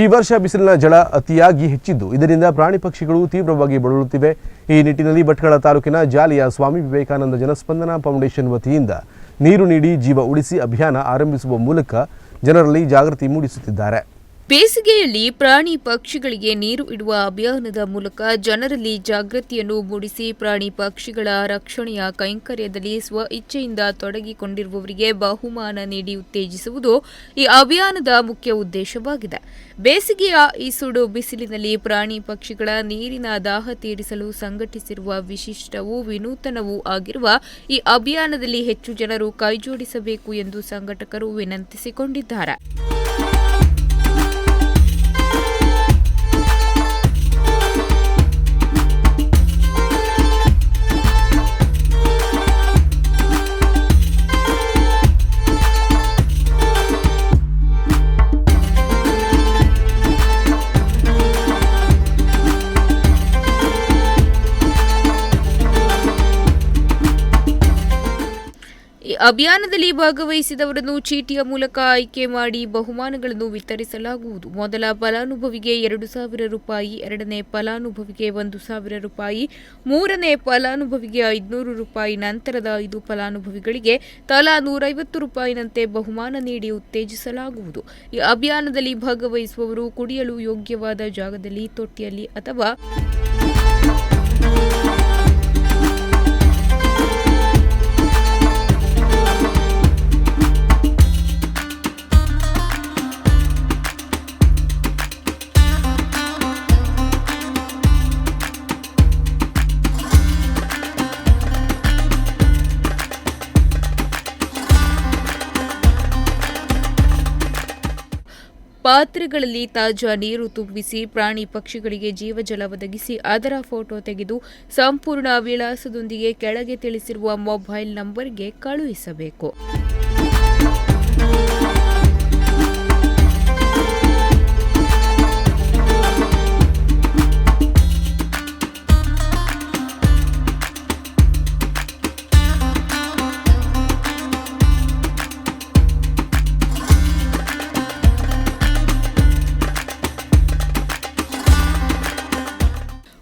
ಈ ವರ್ಷ ಬಿಸಿಲಿನ ಜಳ ಅತಿಯಾಗಿ ಹೆಚ್ಚಿದ್ದು. ಇದರಿಂದ ಪ್ರಾಣಿ ಪಕ್ಷಿಗಳು ತೀವ್ರವಾಗಿ ಬಳಲುತ್ತಿವೆ. ಈ ನಿಟ್ಟಿನಲ್ಲಿ ಭಟ್ಕಳ ತಾಲೂಕಿನ ಜಾಲಿಯ ಸ್ವಾಮಿ ವಿವೇಕಾನಂದ ಜನಸ್ಪಂದನ ಫೌಂಡೇಶನ್ ವತಿಯಿಂದ ನೀರು ನೀಡಿ ಜೀವ ಉಳಿಸಿ ಅಭಿಯಾನ ಆರಂಭಿಸುವ ಮೂಲಕ ಜನರಲ್ಲಿ ಜಾಗೃತಿ ಮೂಡಿಸುತ್ತಿದ್ದಾರೆ. ಬೇಸಿಗೆಯಲ್ಲಿ ಪ್ರಾಣಿ ಪಕ್ಷಿಗಳಿಗೆ ನೀರು ಇಡುವ ಅಭಿಯಾನದ ಮೂಲಕ ಜನರಲ್ಲಿ ಜಾಗೃತಿಯನ್ನು ಮೂಡಿಸಿ ಪ್ರಾಣಿ ಪಕ್ಷಿಗಳ ರಕ್ಷಣೆಯ ಕೈಂಕರ್ಯದಲ್ಲಿ ಸ್ವ ಇಚ್ಛೆಯಿಂದ ತೊಡಗಿಕೊಂಡಿರುವವರಿಗೆ ಬಹುಮಾನ ನೀಡಿ ಉತ್ತೇಜಿಸುವುದು ಈ ಅಭಿಯಾನದ ಮುಖ್ಯ ಉದ್ದೇಶವಾಗಿದೆ. ಬೇಸಿಗೆಯ ಈ ಸುಡು ಬಿಸಿಲಿನಲ್ಲಿ ಪ್ರಾಣಿ ಪಕ್ಷಿಗಳ ನೀರಿನ ದಾಹ ತೀರಿಸಲು ಸಂಘಟಿಸಿರುವ ವಿಶಿಷ್ಟವೂ ವಿನೂತನವೂ ಆಗಿರುವ ಈ ಅಭಿಯಾನದಲ್ಲಿ ಹೆಚ್ಚು ಜನರು ಕೈಜೋಡಿಸಬೇಕು ಎಂದು ಸಂಘಟಕರು ವಿನಂತಿಸಿಕೊಂಡಿದ್ದಾರೆ. ಅಭಿಯಾನದಲ್ಲಿ ಭಾಗವಹಿಸಿದವರನ್ನು ಚೀಟಿಯ ಮೂಲಕ ಆಯ್ಕೆ ಮಾಡಿ ಬಹುಮಾನಗಳನ್ನು ವಿತರಿಸಲಾಗುವುದು. ಮೊದಲ ಫಲಾನುಭವಿಗೆ ಎರಡು ಸಾವಿರ ರೂಪಾಯಿ, ಎರಡನೇ ಫಲಾನುಭವಿಗೆ ಒಂದು ಸಾವಿರ ರೂಪಾಯಿ, ಮೂರನೇ ಫಲಾನುಭವಿಗೆ ಐದುನೂರು ರೂಪಾಯಿ, ನಂತರದ ಐದು ಫಲಾನುಭವಿಗಳಿಗೆ ತಲಾ ನೂರೈವತ್ತು ರೂಪಾಯಿನಂತೆ ಬಹುಮಾನ ನೀಡಿ ಉತ್ತೇಜಿಸಲಾಗುವುದು. ಈ ಅಭಿಯಾನದಲ್ಲಿ ಭಾಗವಹಿಸುವವರು ಕುಡಿಯಲು ಯೋಗ್ಯವಾದ ಜಾಗದಲ್ಲಿ, ತೊಟ್ಟಿಯಲ್ಲಿ ಅಥವಾ ಪಾತ್ರೆಗಳಲ್ಲಿ ತಾಜಾ ನೀರು ತುಂಬಿಸಿ ಪ್ರಾಣಿ ಪಕ್ಷಿಗಳಿಗೆ ಜೀವಜಲ ಒದಗಿಸಿ ಅದರ ಫೋಟೋ ತೆಗೆದು ಸಂಪೂರ್ಣ ವಿಳಾಸದೊಂದಿಗೆ ಕೆಳಗೆ ತಿಳಿಸಿರುವ ಮೊಬೈಲ್ ನಂಬರ್ಗೆ ಕಳುಹಿಸಬೇಕು.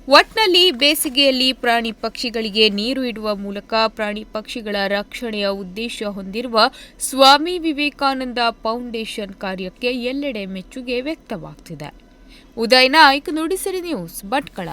ಒಟ್ನಲ್ಲಿ ಬೇಸಿಗೆಯಲ್ಲಿ ಪ್ರಾಣಿ ಪಕ್ಷಿಗಳಿಗೆ ನೀರು ಇಡುವ ಮೂಲಕ ಪ್ರಾಣಿ ಪಕ್ಷಿಗಳ ರಕ್ಷಣೆಯ ಉದ್ದೇಶ ಹೊಂದಿರುವ ಸ್ವಾಮಿ ವಿವೇಕಾನಂದ ಫೌಂಡೇಶನ್ ಕಾರ್ಯಕ್ಕೆ ಎಲ್ಲೆಡೆ ಮೆಚ್ಚುಗೆ ವ್ಯಕ್ತವಾಗ್ತಿದೆ. ಉದಯ್ ನಾಯ್ಕ್ ನುಡಿಸಿರಿ ನ್ಯೂಸ್ ಭಟ್ಕಳ.